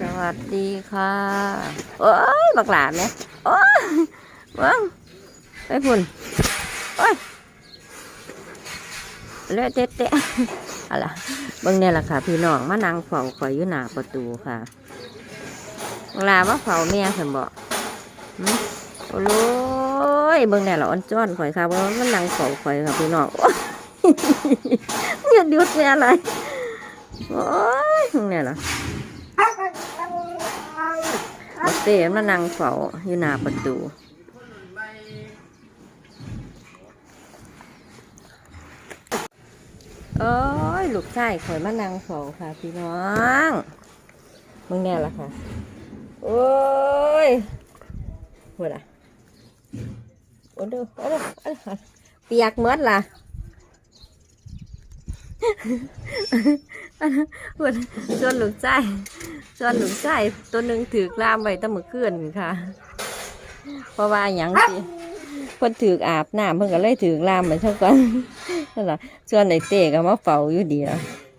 สวัสดีค่ะ โอ้ยบักหลานเนี่ยโอ้ยวังไปพุ่นโอ้ยเลือดเตะเตะอะไรเบิ่งเนี่ยแหละค่ะ พี่น้องมานั่งเฝ้าคอยอยู่หน้าประตูค่ะบักหลามาเฝ้าแม่ฉันบอกโอ้โยเบิ่งเนี่ยละอ่อนจ้อนข่อยค่ะว่ามันนั่งเฝ้าข่อยค่ะพี่น้องโอ๊ยอย่าดุดแม่อะไรโอ้ยเบิ่งเนี่ยล่ะ บักเต้มานั่งเฝ้าอยู่หน้าประตูโอ้ยลูกชายข่อยมานั่งเฝ้าค่ะพี่น้องมึงแน่ละค่ะ โอ้ยหัวละโอ้ดูโอ้ดูโอ้ดูเปียกเมดละ หัวส่วนลูกชายส่วนหลูกชายตัวหนึ่งถือกลามไว้ตั้งเมื่อคืนค่ะ เพราะว่าอย่างสิเพิ่นถืออาบน้ำเพิ่นก็เลยถือกลามไปเท่ากันนั่นแหละส่วนไอ้เต้ก็มาเฝ้าอยู่เดียว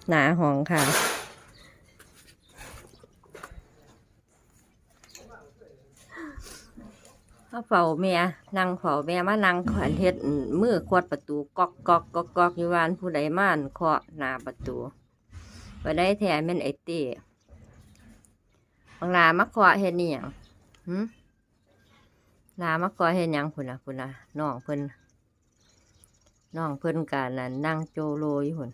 หนาห้องค่ะมาเฝ้าแม่นั่งเฝ้าแม่มานั่งขวัญเฮ็ดมือขวดประตูก๊อกก๊อกก๊อกก๊อกอยู่วานผู้ใดม่านเคาะหน้าประตู บ่ได้แท้แม่นไอเต้บางลามาขอเฮ็ดนี่หยังหืมลามาขอเฮ็ดหยังพุ่นนะพุ่นนะน้องเพิ่นน้องเพิ่นกานั่นนั่งโจโลอยู่พุ่น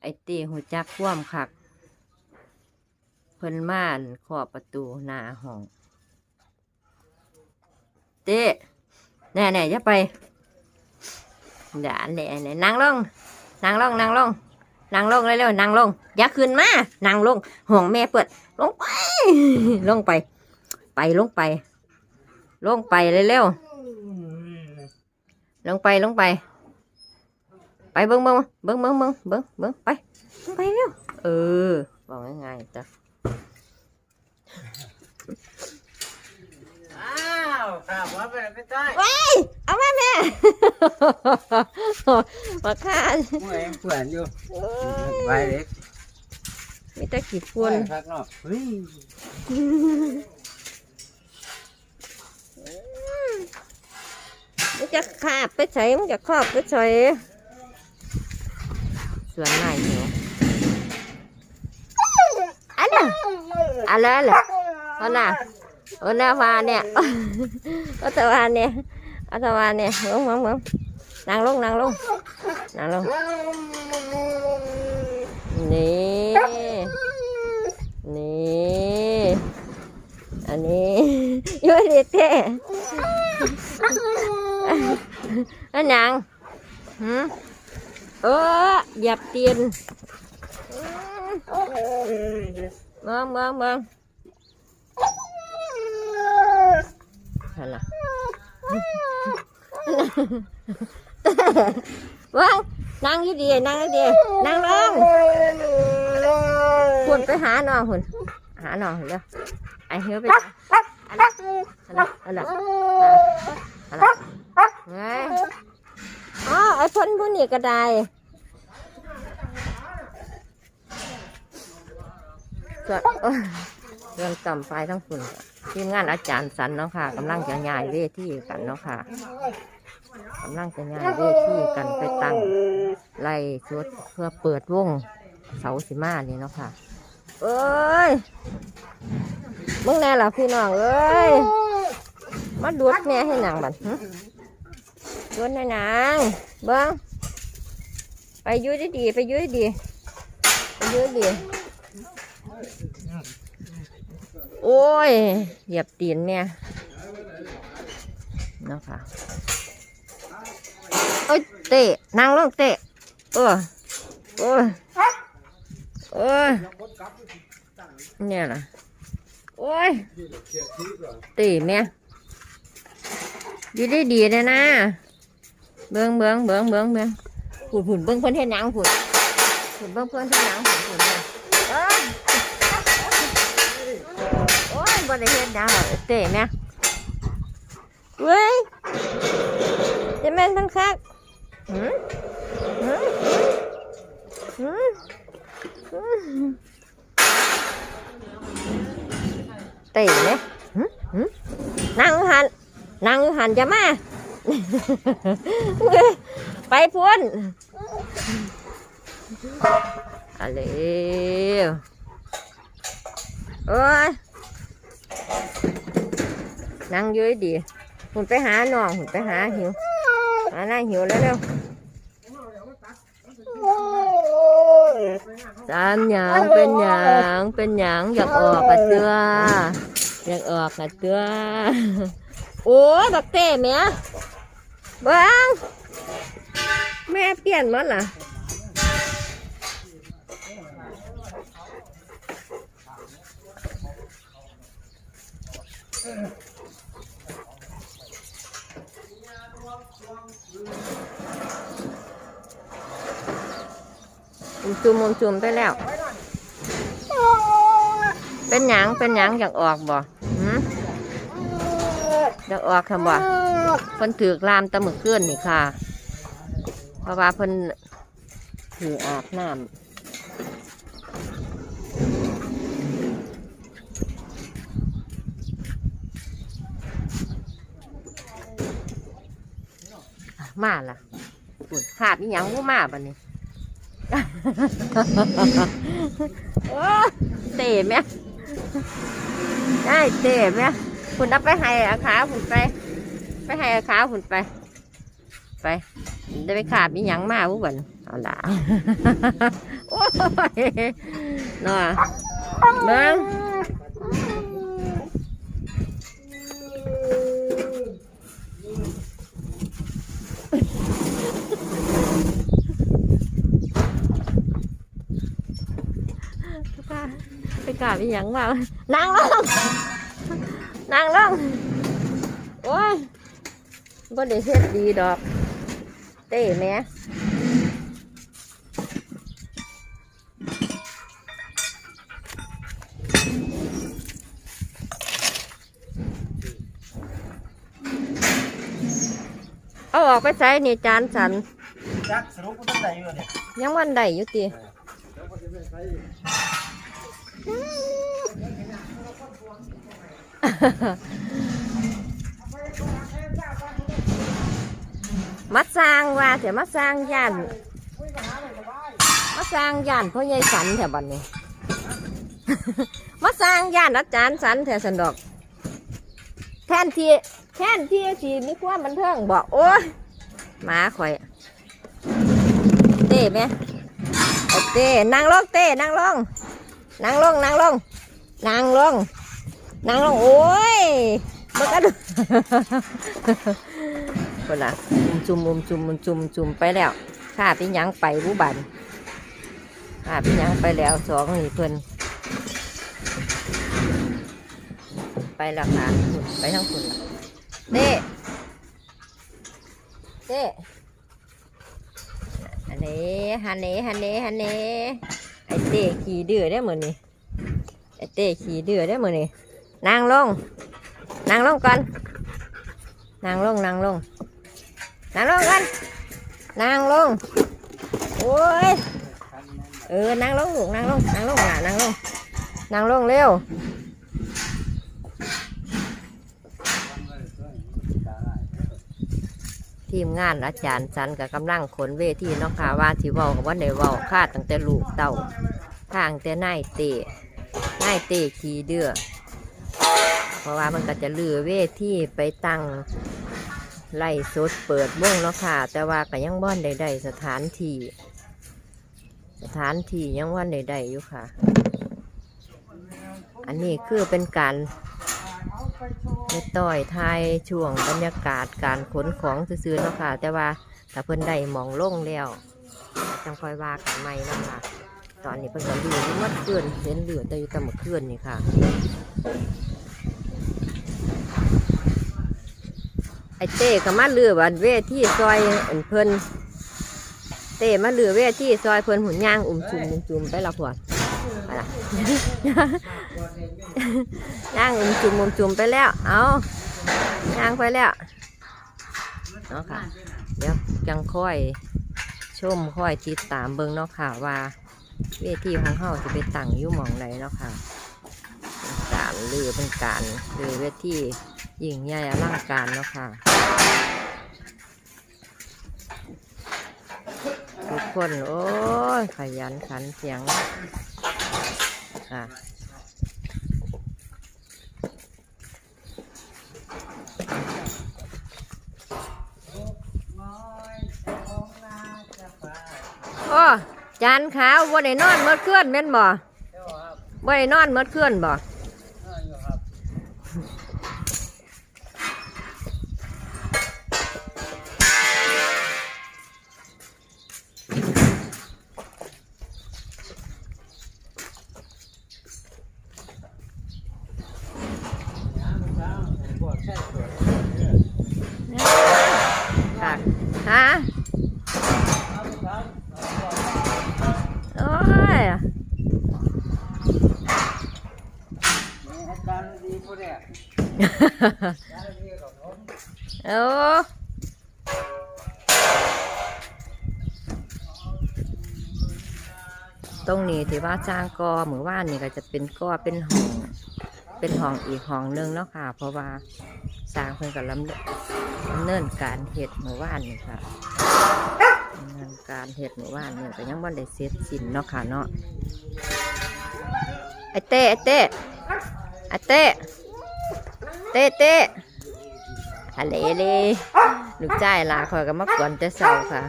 ไอเต้หูจักคว่ำคัก เพิ่นม่านขอบประตูหน้าห้อง เต้แน่ๆอย่าไปอย่าแน่ๆนั่งลงนั่งลงนั่งลง นั่งลงเร็วๆนั่งลง อย่าขึ้นมานั่งลงห่วงแม่เปิด ลงไป ลงไป ไปลงไป ลงไปเร็วๆลงไปลงไป ไปเบิ้งเบิ้งเบิ้งเบิ้งเบิ้งเบิ้งเบิ้งไปไปเร็วเออบอกง่ายๆจ้ะาวข้าวว่าไปไหนไม่ได้เอามาแม่ มาฆ่าเมื่อยเพื่อนอยู่ไว้เล็กมีแต่ขี้คฝุ่นพักนอกเฮ้ยมันจะขาบไปใส่มันจะครอบไปใส่ส่วนไหนเหรออันน่ะอะไรล่ะอันน่ะ อันน่ะวานเนี่ยอัตวานเนี่ยอัตวานเนี่ยมึงมึงมึงนั่งลงนั่งลงนั่งลงนี่นี่อันนี้อยูดีเท่อันยังหืมเออหยับเตียนมองมองมอง นั่นล่ะว่างนั่งอยี่ดีนั่งอยี่ดีนั่งลงหุ่นไปหาหนอหุ่นหาหน้องเร็วไอเหี้ยไปอันนั้นอันนั้นอันนั้นอันนั้นไงอ๋อไอ้พ่นผู้นี้ก็ได้ส่วนเอ้ยเรื่องจำไฟทั้งฝุ่น ทีมงานอาจารย์สันเนาะค่ะกำลังจะย้ายเวทีกันเนาะค่ะกำลังจะย้ายเวทีกันไปตั้งไล่ชุดเพื่อเปิดวงเสาสิมานี่เนาะค่ะ เอ้ยมึงแน่ล่ะพี่น้องเอ้ยมาดูดแม่ให้นางบัดหึชวนนางเบิ้งไปยืดดีไปยืดดีไปยืดดี โอ้ย เหยียบตีนแม่เนาะค่ะโอ้ยเตะนางลงเตะเออโอ้ยโอ้ยเนี่ยล่ะโอ้ยเตะแม่ดีดีดีเลยนะเบิ้งเบิ้งเบิ้งเบิ้งเบิ้งผุดผุดเบิ้งเพื่อนเท่นยังผุดผุดเบิ้งเพื่อนเท่นยังผุดผุด บ่ได้เฮ็ดหยังหรอกเตะแม่เว้ยจะแม่นทั้งคักหืมหืมหืมหืมเตะไหมหึหึนั่งหันนั่งหันจะมาไปพ้นอะไรโอ้ย นั่งอยืดดีหุ่นไปหาน้องหุ่นไปหาหิวหาหน้าหิวแล้วเร็วจานหยางเป็นหยางเป็นหยางอยากออกกระเตืออยากออกกระเตือโอ้ยบักเต้แม่เบิ้งแม่เปลี่ยนมั้ล่ะมุม จุมมุมจุ่มไปแล้ว เป็นหยังเป็นหยังอยากออกบ่หืมอยากออกค่ะบ่เพิ่นถือกลามตะมึกเกื้อนนี่ค่ะ เพราะว่าเพิ่นถืออาบน้ำมาล่ะขาดอีหยังบ่มาบัดนี้ โอ้เตะไหมได้เตะไหมคุณเอาไปให้อาขาคุณไป ไปให้อาขาคุณไป ไปได้ไปขาดมีหยังมาบุบันเอาละโอ้ยน่ะเบิ้ง ไปขาดมีหยังมานั่งลงนั่งลงโอ้ยบ่ได้เฮ็ดดีดอก เต้แม่เอาออกไปใส่นี่จานสันจักสรุปกูต้องได้อยู่เนี่ยยังวันใดอยู่ติ มาสร้างว่าแต่มาสร้างย่านมาสร้างย่านพ่อใหญ่สันแถวบันนี้มาสร้างย่านอาจารย์สันแถวสันดอก แทนที่แทนที่สีมีความบันเทิงบอกโอ้ยหมาข่อยเต้ไหมไอ้เต้นั่งลงเต้นั่งลง นั่งลงนั่งลงนั่งลงนั่งลงโอ้ยมันก็ดูคนละมุมจุมมุมจุมมุมจุ่มจุ่มไปแล้วข้าพี่ยังไปรู้บันข้าพี่ยังไปแล้วสองนี่เพิ่นไปแล้วค่ะไปทั้งคุณล่ะเต้เต้ฮันเน่ฮันเน่ฮันเน่ฮันเน่ เต้ขี่เดือได้เหมือนนี่ไอเต้ขี่เดือได้เหมือนนี่นางลงนางลงก่อนนางลงนางลงนางลงกันนางลงโอ้ยเออนางลงลูกนางลงนางลงน่ะนางลงนางลงเร็วทีมงานอาจารย์สันกับกำลังขนเวทีเนาะค่ะว่าที่เว้ากับว่าในเว้าค่าตั้งแต่ลูกเต่า ทางแต่นายเตะนายเตะขี่เดือเพราะว่ามันก็จะลือเวที่ไปตั้งไล่สดเปิดวงเนาะค่ะ แต่ว่าก็ยังบ่อนใดๆสถานที่สถานที่ยังว่านใดๆอยู่ค่ะ อันนี้คือเป็นการในต่อยทายช่วงบรรยากาศการขนของซื้อๆเนาะค่ะ แต่ว่าถ้าเพิ่นได้มองลงแล้วจังคอยว่ากันใหม่เนาะค่ะ ตอนนี้เพิ่นก็ลือที่มัดเกินเห็นเหลือแต่อยู่แต่เมื่อนนี่ค่ะ ไอเต้ก็มาเลือวันเวทีซอยอันเพิ่นเต้มาเลือเวทีซอยเพิ่นหุ่นย่างอุ้มจุ่มอุ้มจุ่มไปละพวกไปละย่างอุ้มจุ่มอุ้มจุ่มไปแล้ว เอาย่างไปแล้วเนาะค่ะ เดี๋ยวจังค่อยชมค่อยติดตามเบิ่งเนาะค่ะว่า เวทีของเฮาจะไปตั้งอยู่หมองไหนเนาะค่ะตามหรือเป็นการหรือเวทียิ่งใหญ่อลังการเนาะค่ะ ทุกคนโอ้ยขยันขันเสียงค่ะโอ้ จานขาวบ่ได้นอนเมื่อคืนแม่นบ่บ่ได้นอนเมื่อคืนบ่ ว่าจ้างกอเหมือนว่านนี่ก็จะเป็นกอเป็นห้อง เป็นห้องอีกห้องหนึงเนาะค่ะ เพราะว่าสร้างเพิ่นกับลำเนินการเห็ดเหมือว่านนี่ค่ะเนินการเห็ดเหมือว่านเนี่ยก็ยังบ่ได้เสร็จสิ้นเนาะค่ะเนาะไอเต้ไอเต้ไอเต้เต้เต้ฮัลเลเลลูกจ้ายลาคอยก็มากวนแต่เศร้าค่ะ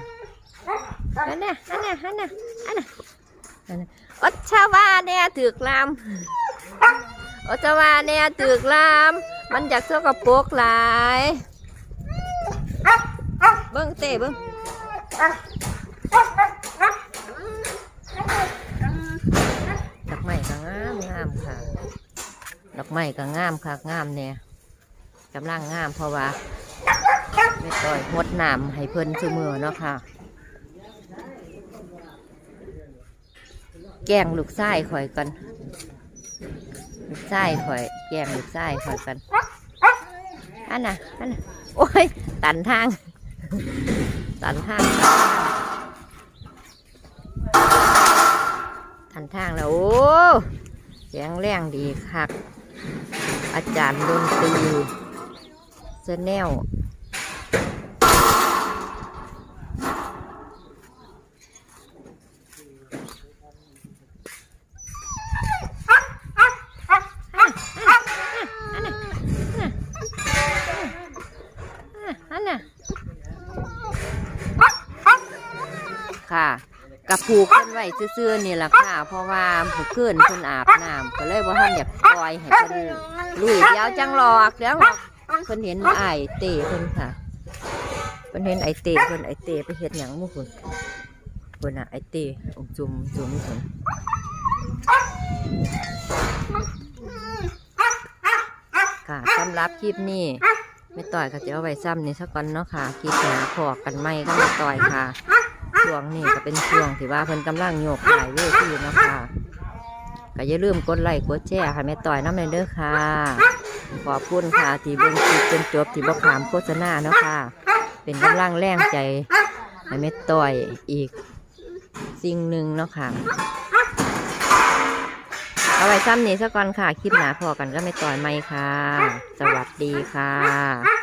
อันน่ะอันน่ะอันน่ะอันน่ะ อดชาวาเนี่ยถือกลามอดชาวาเนี่ยถือกลาม มันอยากเสื้อกระโปรกหลายเบิ้งเต้เบิ้งดอกไม้ก็งามงามค่ะดอกไม้ก็งามค่ะงามเนี่ยกำลังงามเพราะว่าไม่ต่อยงดน้ำให้เพิ่นเสมอเนาะค่ะ แกงลูกไส้ข่อยกันลูกไส้ข่อย แกงลูกไส้ข่อยกันอันน่ะอันน่ะโอ้ย ตันทาง ตันทาง ตันทางแล้ว โอ้แข็งแรงดีคัก อาจารย์ดนตรีเซแนลอันน่ะค่ะกระ ผูกขึ้นไว้ซื่อๆนี่แหละค่ะ เพราะว่าผู้ขึ้นเพิ่นอาบน้ำก็เลยว่าท่านอยากปล่อยให้เพิ่นลุยเดี๋ยวจังหลอกเดี๋ยวหลอกเพิ่นเห็นไอเตะเพิ่นค่ะเพิ่นเห็นไอเตะเพิ่นไอเตะไปเฮ็ดหยังมู่เพิ่นเพิ่นน่ะไอเตะองจุ่มจุ่มเพิ่นค่ะสำหรับคลิปนี้ไม่ต่อยก็จะเอาไว้ซ้ำนี่สักก่อนเนาะค่ะคลิปหนาพอกันไหมก็ไม่ต่อยค่ะ ช่วงนี้ก็เป็นช่วงที่ว่าเพิ่นกำลังโยกหลเวทีนะคะก็อย่าลืมกดไลค์กดแชร์ให้แม่ต่อยน้ำในเด้อค่ะ ขอบคุณค่ะที่เบิ่งคลิปจนจบที่บ่ขามโฆษณาเนาะค่ะ เป็นกำลังแรงใจให้แม่ต่อยอีกสิ่งหนึ่งเนาะค่ะ เอาไว้ซ้ำนี้ซะก่อนค่ะ คลิปหนาพอกันก็ไม่ต่อยไหมค่ะ สวัสดีค่ะ